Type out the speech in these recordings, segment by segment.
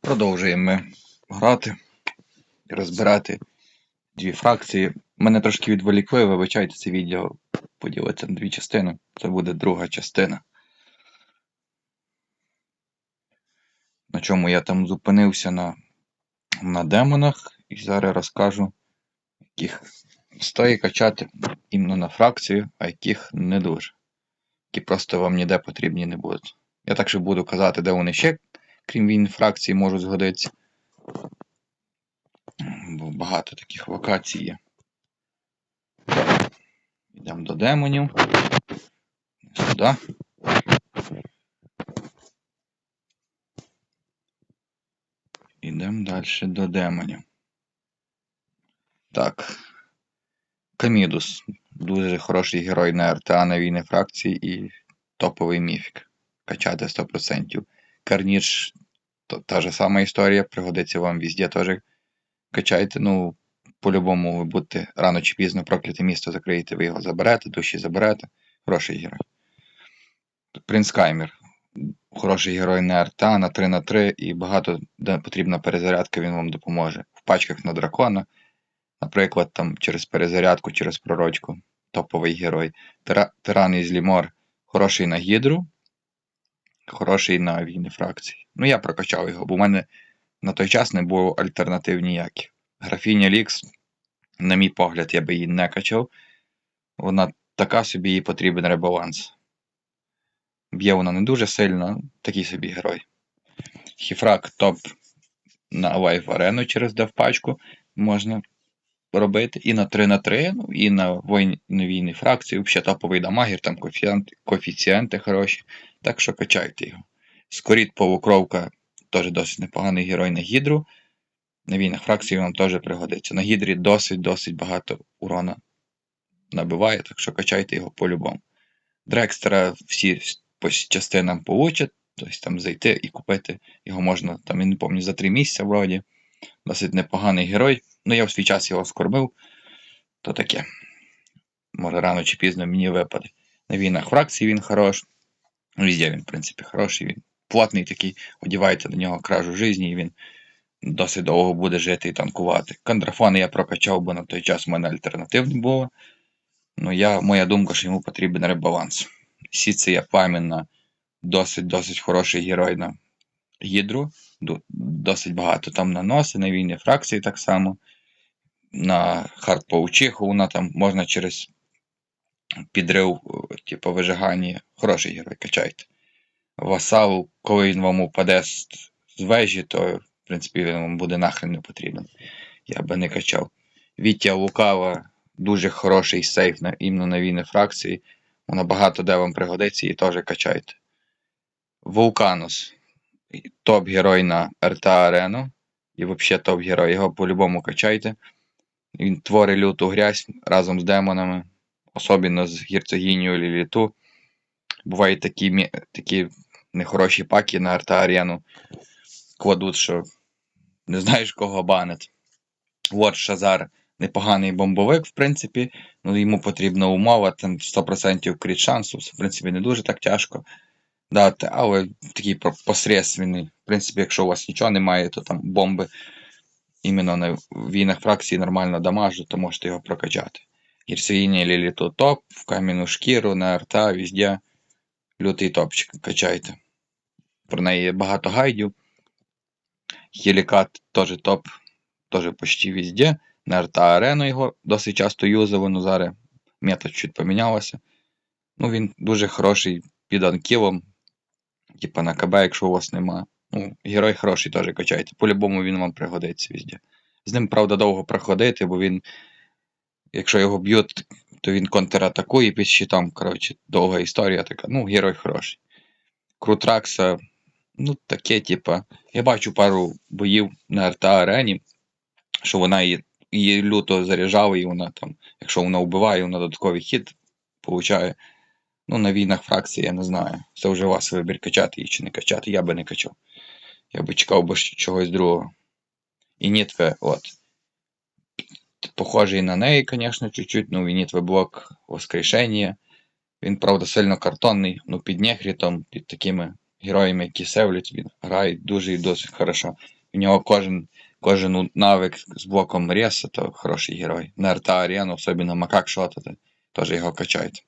Продовжуємо грати і розбирати дві фракції. Мене трошки відволікли, вибачайте, це відео поділиться на дві частини. Це буде друга частина. На чому я там зупинився на, на демонах, і зараз розкажу, яких стоїть качати іменно на фракцію, а яких не дуже. Які просто вам ніде потрібні не будуть. Я також буду казати, де вони ще, крім війн фракції, можуть згодитися. Бо багато таких локацій є. Йдемо до демонів. Сюди. Йдемо далі до демонів. Так. Камідус. Дуже хороший герой на РТА на війни фракції і топовий міфік. Качати 100%. Карніч то, та ж сама історія, пригодиться вам везде теж качайте. Ну, по-любому ви будете рано чи пізно прокляте місто закриєте, ви його заберете, душі заберете. Хороший герой. Принц Каймір. Хороший герой на РТА на 3 на 3 і багато де потрібна перезарядка, він вам допоможе. В пачках на дракона, наприклад, там через перезарядку, через пророчку. Топовий герой. Тира, Тиран із Лімор хороший на гідру, хороший на війни фракції. Ну, я прокачав його, бо в мене на той час не було альтернатив ніяких. Графіня Лікс, на мій погляд, я би її не качав. Вона така собі їй потрібен ребаланс. Б'є вона не дуже сильно, такий собі герой. Хіфрак топ на Live арену через девпачку можна робити. І на 3 на 3, ну, і на на фракції. Взагалі топовий дамагер, там коефіцієнти, коефіцієнти хороші. Так що качайте його. Скоріт полукровка теж досить непоганий герой на гідру. На війнах фракції вам теж пригодиться. На гідрі досить-досить багато урона набиває, так що качайте його по-любому. Дрекстера всі по частинам получать, тобто там зайти і купити. Його можна, там, я не пам'ятаю, за 3 місяці вроді. Досить непоганий герой. Ну, я в свій час його скормив, то таке. Може рано чи пізно мені випаде. На війнах фракції він хорош. Везде він, в принципі, хороший. Він плотний такий, одіваєте до нього кражу житті, і він досить довго буде жити і танкувати. Кондрафони я прокачав, бо на той час в мене альтернатив не було. Ну, я, моя думка, що йому потрібен ребаланс. Сіція Пам'яна досить-досить хороший герой на гідру. Досить багато там наноси, на війни фракції так само. На хард паучиху вона там можна через підрив, типу вижигання. Хороший герой, качайте. Васал, коли він вам упаде з вежі, то, в принципі, він вам буде нахрен не потрібен. Я би не качав. Віття Лукава дуже хороший сейф на, іменно на війни фракції. Вона багато де вам пригодиться і теж качайте. Вулканус. Топ-герой на РТА Арену. І взагалі топ-герой. Його по-любому качайте. Він творить люту грязь разом з демонами. Особливо з герцогінію Ліліту. Бувають такі такі нехороші паки на арта арену кладуть, що не знаєш кого банить. От Шазар непоганий бомбовик, в принципі, ну йому потрібна умова, там 100% кріт шансу, в принципі, не дуже так тяжко дати, але такий посредственний. В принципі, якщо у вас нічого немає, то там бомби іменно на війнах фракції нормально дамажу, то можете його прокачати. Гірсоїні Ліліту топ, в кам'яну шкіру, на арта, везде. Лютий топчик качайте. Про неї багато гайдів. Хілікат теж топ, теж почти везде. На арта арену його досить часто юзав, але зараз метод чуть помінялося. Ну, він дуже хороший під анкілом. Типа на КБ, якщо у вас нема. Ну, герой хороший теж качайте. По-любому він вам пригодиться везде. З ним, правда, довго проходити, бо він, якщо його б'ють, то він контратакує під щитом. Коротше, довга історія така. Ну, герой хороший. Крутракса, ну, таке, типа. Я бачу пару боїв на РТА арені, що вона її, її люто заряджала, і вона там, якщо вона вбиває, вона додатковий хід получає. Ну, на війнах фракції я не знаю. Це вже вас вибір качати її чи не качати. Я би не качав. Я би чекав би чогось другого. І Нітве, от. Похожий на неї, звісно, чуть-чуть. Ну, Нітве блок воскрешення. Він, правда, сильно картонний, ну під нехрітом, під такими героями, які севлять, він грає дуже і досить хорошо. У нього кожен, кожен навик з блоком реса, то хороший герой. На РТ арену, особливо макак шотати, теж його качають.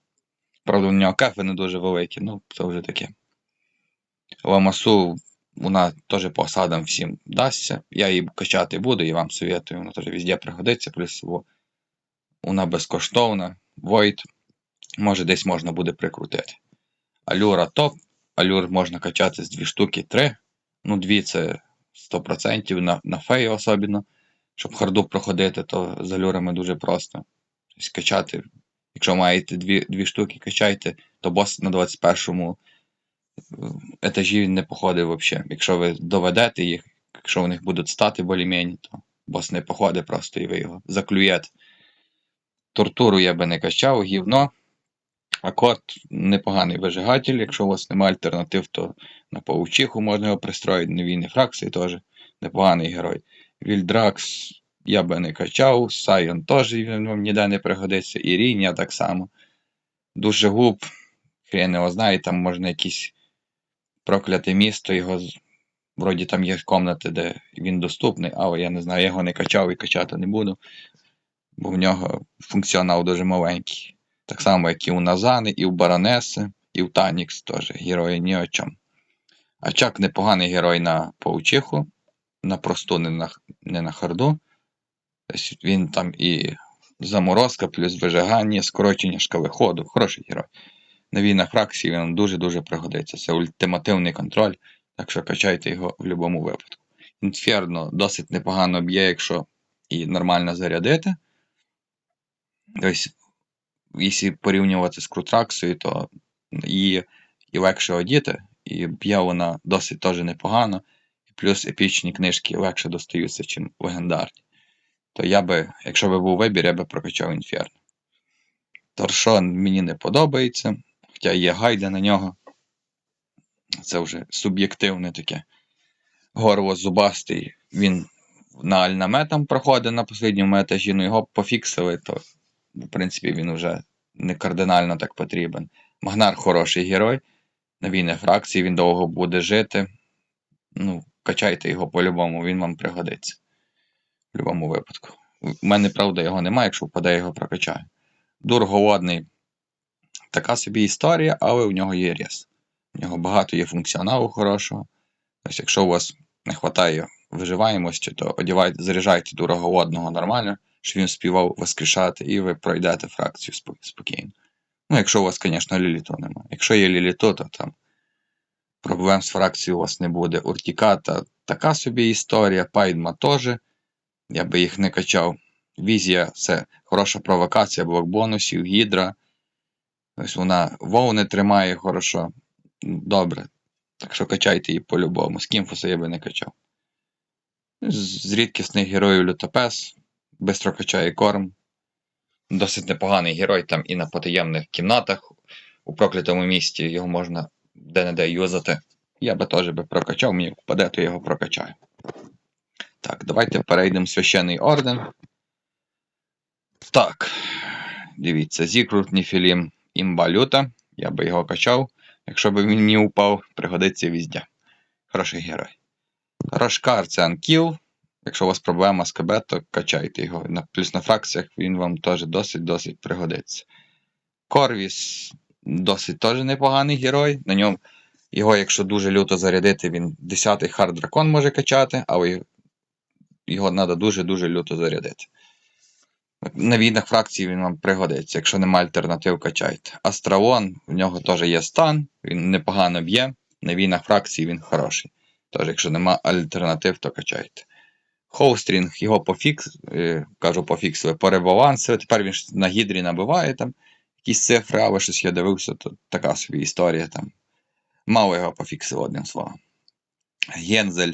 Правда, у нього кефи не дуже великі, ну, це вже таке. Ламасу, вона теж по осадам всім дасться. Я її качати буду і вам советую, вона теж везде пригодиться, плюс вона безкоштовна. Void, може десь можна буде прикрутити. Алюра топ. Алюр можна качати з дві штуки, три. Ну, дві це 100% на, на феї особливо. Щоб харду проходити, то з алюрами дуже просто. Тобто качати, якщо маєте дві, дві штуки, качайте, то бос на 21-му етажі він не походить взагалі. Якщо ви доведете їх, якщо у них будуть стати болі то бос не походить просто і ви його заклюєте. Тортуру я би не качав, гівно. Акорд непоганий вижигатель. Якщо у вас немає альтернатив, то на паучиху можна його пристроїти, на війни фракції теж непоганий герой. Вільдракс я би не качав, Сайон теж вам ніде не пригодиться, і Ріння так само. Дуже губ, хрен його знає, там можна якісь прокляте місто, його вроді там є комнати, де він доступний, але я не знаю, я його не качав і качати не буду, бо в нього функціонал дуже маленький. Так само, як і у Назани, і у Баронеси, і у Танікс теж герої ні о чому. А Чак непоганий герой на паучиху, на просту, не на, не на харду. Він там і заморозка, плюс вижигання, скорочення шкали ходу. Хороший герой. На війнах фракції він дуже-дуже пригодиться. Це ультимативний контроль, так що качайте його в будь-якому випадку. Інферно досить непогано б'є, якщо і нормально зарядити. Тобто, якщо порівнювати з Крутраксою, то її і легше одіти, і б'є вона досить теж непогано. І плюс епічні книжки легше достаються, ніж легендарні. То я би, якщо би був вибір, я би прокачав Інферно. Торшон мені не подобається, хоча є гайда на нього. Це вже суб'єктивне таке. Горло зубастий, він на альнаметам проходить на останньому етажі, ну його пофіксили, то в принципі він вже не кардинально так потрібен. Магнар хороший герой. На війни фракції він довго буде жити. Ну, качайте його по-любому, він вам пригодиться. Будь-якому випадку. У мене, правда, його немає, якщо впаде, я його прокачаю. Дур голодний. Така собі історія, але у нього є рез. У нього багато є функціоналу хорошого. Тобто, якщо у вас не вистачає виживаємості, то одівайте, заряджайте дура голодного нормально, щоб він співав воскрешати, і ви пройдете фракцію спокійно. Ну, якщо у вас, звісно, ліліту немає. Якщо є ліліту, то там проблем з фракцією у вас не буде. Уртіката така собі історія, Пайдма теж. Я би їх не качав. Візія це хороша провокація блок бонусів, гідра. Ось вона вовни тримає хорошо. Добре. Так що качайте її по-любому. З кімфуса я би не качав. З рідкісних героїв лютопес. Бистро качає корм. Досить непоганий герой там і на потаємних кімнатах. У проклятому місті його можна де-не-де юзати. Я би теж би прокачав, мені впаде, то я його прокачаю. Давайте перейдемо в священний орден. Так. Дивіться, Зікрут, Ніфілім, імбалюта. Я би його качав. Якщо б він мені упав, пригодиться візде. Хороший герой. Рашкар це анкіл. Якщо у вас проблема з КБ, то качайте його. Плюс на фракціях він вам теж досить-досить пригодиться. Корвіс досить теж непоганий герой. На ньому його, якщо дуже люто зарядити, він 10-й хард дракон може качати, але його треба дуже-дуже люто зарядити. На війнах фракції він вам пригодиться. Якщо немає альтернатив, качайте. Астраон, в нього теж є стан, він непогано б'є. На війнах фракції він хороший. Тож, якщо немає альтернатив, то качайте. Хоустрінг його пофікс, е, кажу, пофіксили, перебалансили. Тепер він на гідрі набиває там якісь цифри, але щось я дивився, то така собі історія там. Мало його пофіксили одним словом. Гензель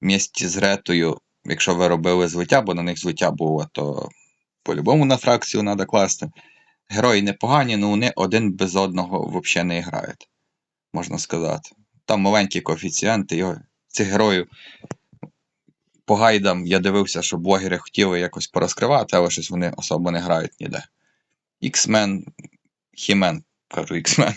в місті з Гретою, якщо ви робили злиття, бо на них злиття було, то по-любому на фракцію треба класти. Герої непогані, але вони один без одного взагалі не грають, можна сказати. Там маленькі коефіцієнти, його, цих героїв по гайдам я дивився, що блогери хотіли якось порозкривати, але щось вони особо не грають ніде. X-Men, He-Man, кажу X-Men,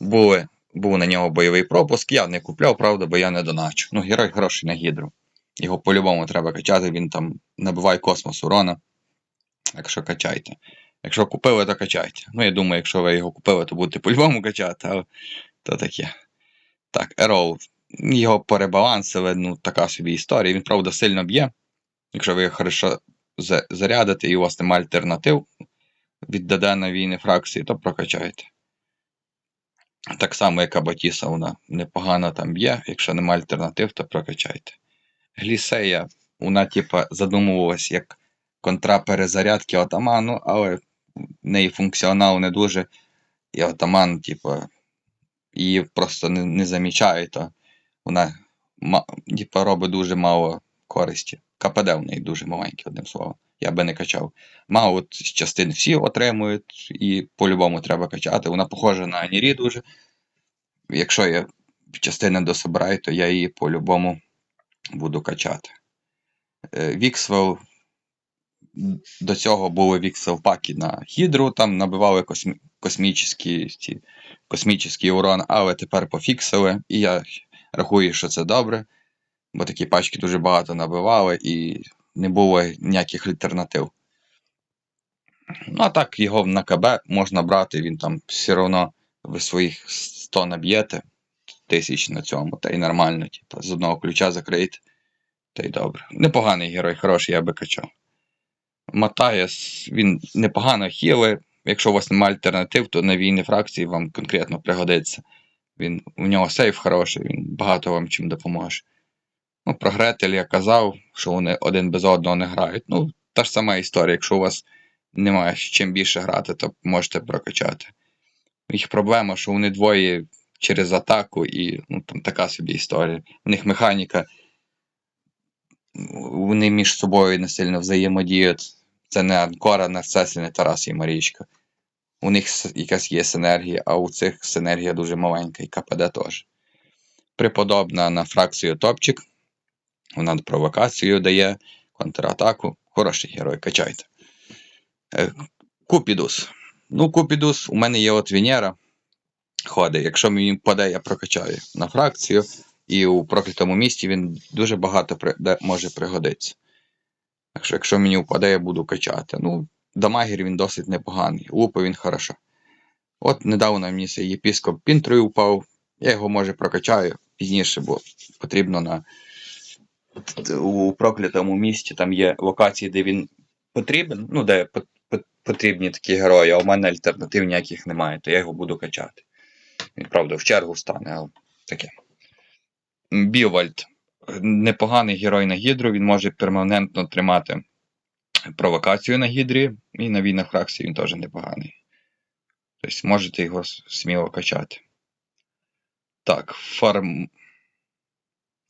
були був на нього бойовий пропуск, я не купляв, правда, бо я не доначу. Ну, герой хороший на гідру. Його по-любому треба качати, він там набиває космос урона. Якщо качайте. Якщо купили, то качайте. Ну, я думаю, якщо ви його купили, то будете по-любому качати, але то таке. Так, Ерол. Його перебалансили, ну, така собі історія. Він, правда, сильно б'є. Якщо ви його хорошо зарядите і у вас немає альтернатив від на війни фракції, то прокачайте. Так само, як Абатіса, вона непогано там б'є. Якщо немає альтернатив, то прокачайте. Глісея, вона, типа, задумувалась як контраперезарядки отаману, але в неї функціонал не дуже. І отаман, типа, її просто не, не замічає, то вона ма, типа, робить дуже мало користі. КПД в неї дуже маленький, одним словом. Я би не качав. Мало от з частин всі отримують, і по-любому треба качати. Вона похожа на Анірі дуже. Якщо я частини дособираю, то я її по-любому буду качати. Е, Віксвел. До цього були віксел паки на Гідру, там набивали космі... космічні, ці, космічний урон, але тепер пофіксили. І я рахую, що це добре, бо такі пачки дуже багато набивали і не було ніяких альтернатив. Ну, а так, його на КБ можна брати, він там все одно ви своїх 100 наб'єте тисяч на цьому, та й нормально, типу, з одного ключа закриєте, та й добре. Непоганий герой, хороший, я би качав. Матаєс, він непогано хіли. Якщо у вас немає альтернатив, то на війни фракції вам конкретно пригодиться. Він, у нього сейф хороший, він багато вам чим допоможе. Ну, про Гретель я казав, що вони один без одного не грають. Ну, та ж сама історія. Якщо у вас немає чим більше грати, то можете прокачати. Їх проблема, що вони двоє через атаку і ну, там така собі історія. У них механіка, вони між собою не сильно взаємодіють. Це не Анкора, не Сесі, не Тарас і Марічка. У них якась є синергія, а у цих синергія дуже маленька, і КПД теж. Преподобна на фракцію топчик. Вона провокацію дає, контратаку. Хороший герой, качайте. Е, Купідус. Ну, Купідус, у мене є от Венера. Ходить. Якщо мені впаде, я прокачаю на фракцію. І у проклятому місті він дуже багато може пригодитися. Так що, якщо мені впаде, я буду качати. Ну, дамагер він досить непоганий. Лупа він хорошо. От недавно мені цей єпіскоп Пінтрою впав. Я його може прокачаю пізніше, бо потрібно на у проклятому місті там є локації, де він потрібен, ну, де по- по- потрібні такі герої, а у мене альтернатив ніяких немає, то я його буду качати. Він, правда, в чергу стане, але таке. Бівальд. Непоганий герой на гідру, він може перманентно тримати провокацію на гідрі, і на війнах фракції він теж непоганий. Тобто можете його сміло качати. Так, фарм.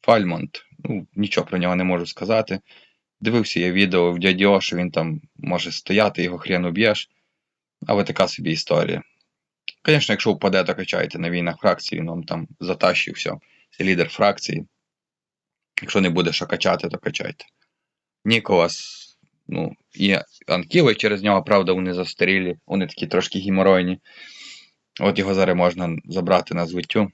Фальмонт. Ну, нічого про нього не можу сказати. Дивився я відео в дяді що він там може стояти, його хрен уб'єш. Але така собі історія. Звісно, якщо впаде, то качайте на війнах фракції, вам там затащив все. Це лідер фракції. Якщо не буде що качати, то качайте. Ніколас, ну, і анкіли через нього, правда, вони застарілі, вони такі трошки гіморойні. От його зараз можна забрати на звиттю.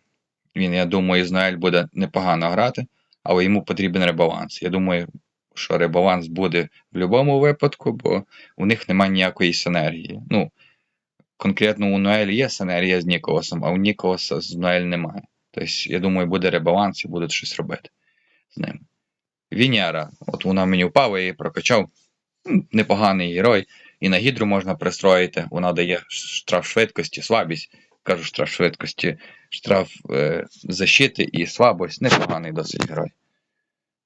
Він, я думаю, Ізнаїль буде непогано грати, але йому потрібен ребаланс. Я думаю, що ребаланс буде в будь-якому випадку, бо у них немає ніякої синергії. Ну, конкретно у Ноелі є синергія з Ніколасом, а у Ніколаса з Ноель немає. Тобто, я думаю, буде ребаланс і будуть щось робити з ним. Вінера, от вона мені впала, я її прокачав. Непоганий герой. І на гідру можна пристроїти. Вона дає штраф швидкості, слабість. Кажу, штраф швидкості, штраф е, защити і слабость. Непоганий досить герой.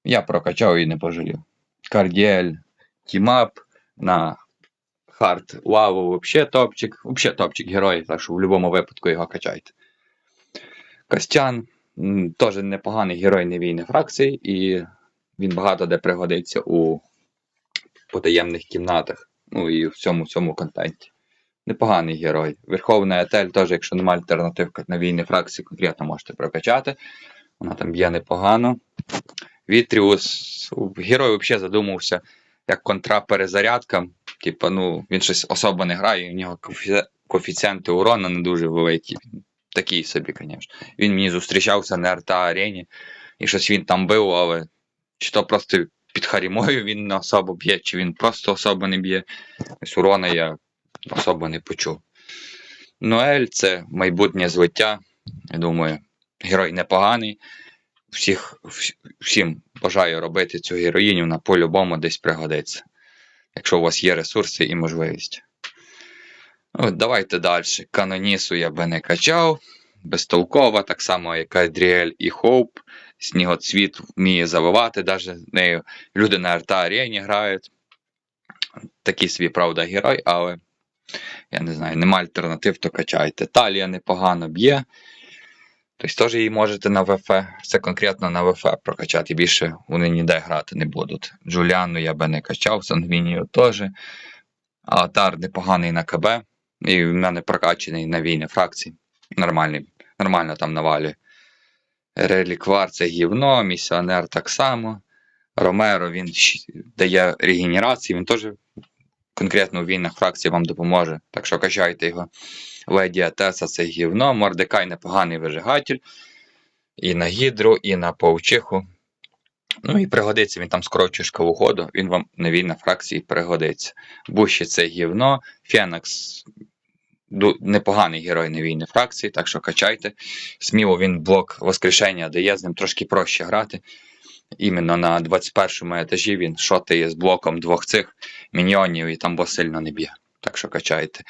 Я прокачав і не пожалів. Кардіель, тімап на хард лаву, взагалі топчик. Взагалі топчик герой, так що в будь-якому випадку його качайте. Костян теж непоганий герой невійних фракцій, і він багато де пригодиться у потаємних кімнатах, ну і в цьому цьому контенті. Непоганий герой. Верховна Етель теж, якщо немає альтернатив на війни фракції, конкретно можете прокачати. Вона там б'є непогано. Вітріус, герой взагалі задумався як контраперезарядка. Типа, ну, він щось особо не грає, у нього коефіцієнти урона не дуже великі. такий собі, звісно. Він мені зустрічався на РТА арені, і щось він там бив, але чи то просто під Харімою він не особо б'є, чи він просто особо не б'є. Ось урона я особо не почув. Ноель це майбутнє злиття. Я думаю, герой непоганий. Всіх, всім бажаю робити цю героїню, вона по-любому десь пригодиться. Якщо у вас є ресурси і можливість. От, давайте далі. Канонісу я би не качав. Безтолкова, так само, як Адріель і Хоуп. Снігоцвіт вміє завивати, навіть нею люди на арта арені грають. Такий свій, правда, герой, але я не знаю, нема альтернатив, то качайте. Талія непогано б'є. Тобто теж її можете на ВФ, це конкретно на ВФ прокачати. Більше вони ніде грати не будуть. Джуліану я би не качав, Сангвінію теж. Аватар непоганий на КБ. І в мене прокачаний на війни фракції. Нормальний, нормально там навалює. Реліквар це гівно, місіонер так само. Ромеро він дає регенерацію, він теж конкретно у війнах фракції вам допоможе. Так що качайте його. Леді Атеса це гівно, Мордекай непоганий вижигатель. І на гідру, і на паучиху. Ну і пригодиться, він там скорочує шкалу ходу, він вам на війна фракції пригодиться. Буші це гівно, Фенакс непоганий герой на війни фракції, так що качайте. Сміло він блок воскрешення дає, з ним трошки проще грати. Іменно на 21-му етажі він шотає з блоком двох цих міньйонів і там бо сильно не б'є. Так що качайте.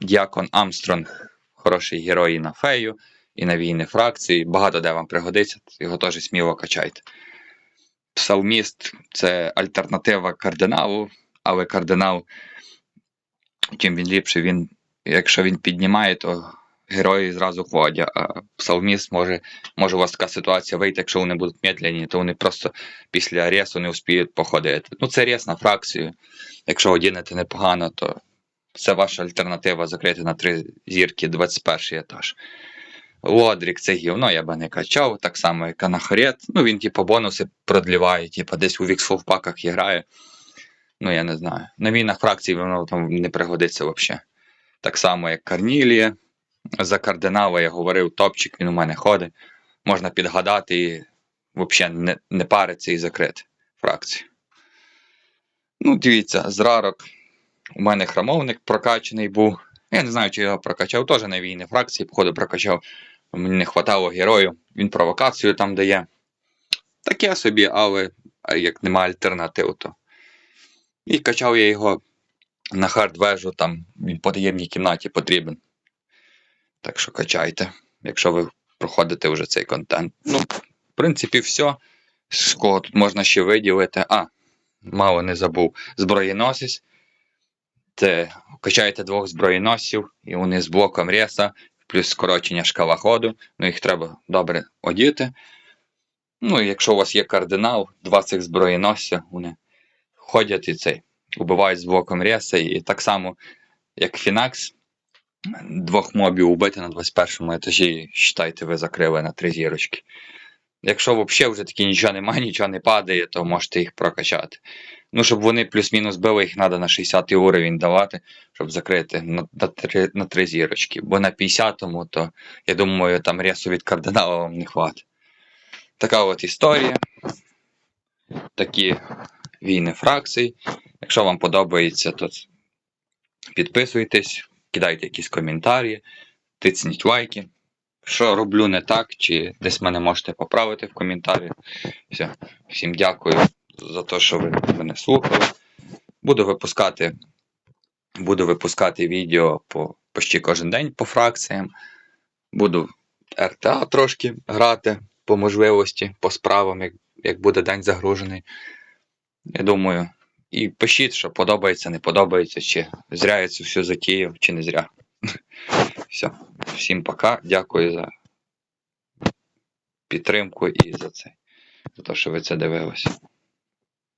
Діакон Амстронг хороший герой і на фею, і на війни фракції. Багато де вам пригодиться, його теж сміло качайте. Псалміст це альтернатива кардиналу, але кардинал, чим він ліпший, він, якщо він піднімає, то герої зразу ходять. А псалміст може, може у вас така ситуація вийти, якщо вони будуть медляні, то вони просто після ресу не успіють походити. Ну, це рес на фракцію. Якщо одінете непогано, то це ваша альтернатива закрити на три зірки 21 етаж. Лодрік це гівно, я би не качав, так само як Анахарет. Ну, він, типу, бонуси продліває, типу, десь у віксфул паках грає. Ну, я не знаю. На війнах фракції воно там не пригодиться взагалі. Так само, як Карнілія. За кардинала я говорив, топчик, він у мене ходить. Можна підгадати і взагалі не, не париться і закрити фракцію. Ну, дивіться, з рарок. У мене храмовник прокачаний був. Я не знаю, чи його прокачав, теж на війни фракції, походу прокачав. Мені не хватало герою. Він провокацію там дає. Таке собі, але як нема альтернатив, то. І качав я його на хардвежу, там він по таємній кімнаті потрібен. Так що качайте, якщо ви проходите вже цей контент. Ну, в принципі, все. З кого тут можна ще виділити. А, мало не забув. Зброєносець. Це качаєте двох зброєносців, і вони з блоком реса, плюс скорочення шкала ходу. Ну, їх треба добре одіти. Ну, і якщо у вас є кардинал, два цих зброєносця, вони ходять і цей, убивають з блоком реса, і так само, як Фінакс, двох мобів убити на 21 етажі, і, считайте, ви закрили на три зірочки. Якщо взагалі вже таки нічого немає, нічого не падає, то можете їх прокачати. Ну, щоб вони плюс-мінус били, їх треба на 60 уровень давати, щоб закрити на, на, три, на три зірочки. Бо на 50-му, то я думаю, там ресу від кардинала вам не хватить. Така от історія. Такі війни фракцій. Якщо вам подобається, то підписуйтесь, кидайте якісь коментарі, тицніть лайки. Що роблю не так, чи десь мене можете поправити в коментарі. Все. Всім дякую за те, що ви мене слухали. Буду випускати, буду випускати відео по почти кожен день по фракціям. Буду РТА трошки грати по можливості, по справам, як, як буде день загружений. Я думаю. І пишіть, що подобається, не подобається, чи зря я це все затіяв, чи не зря. Все. Всім пока. Дякую за підтримку і за це. За те, що ви це дивилися.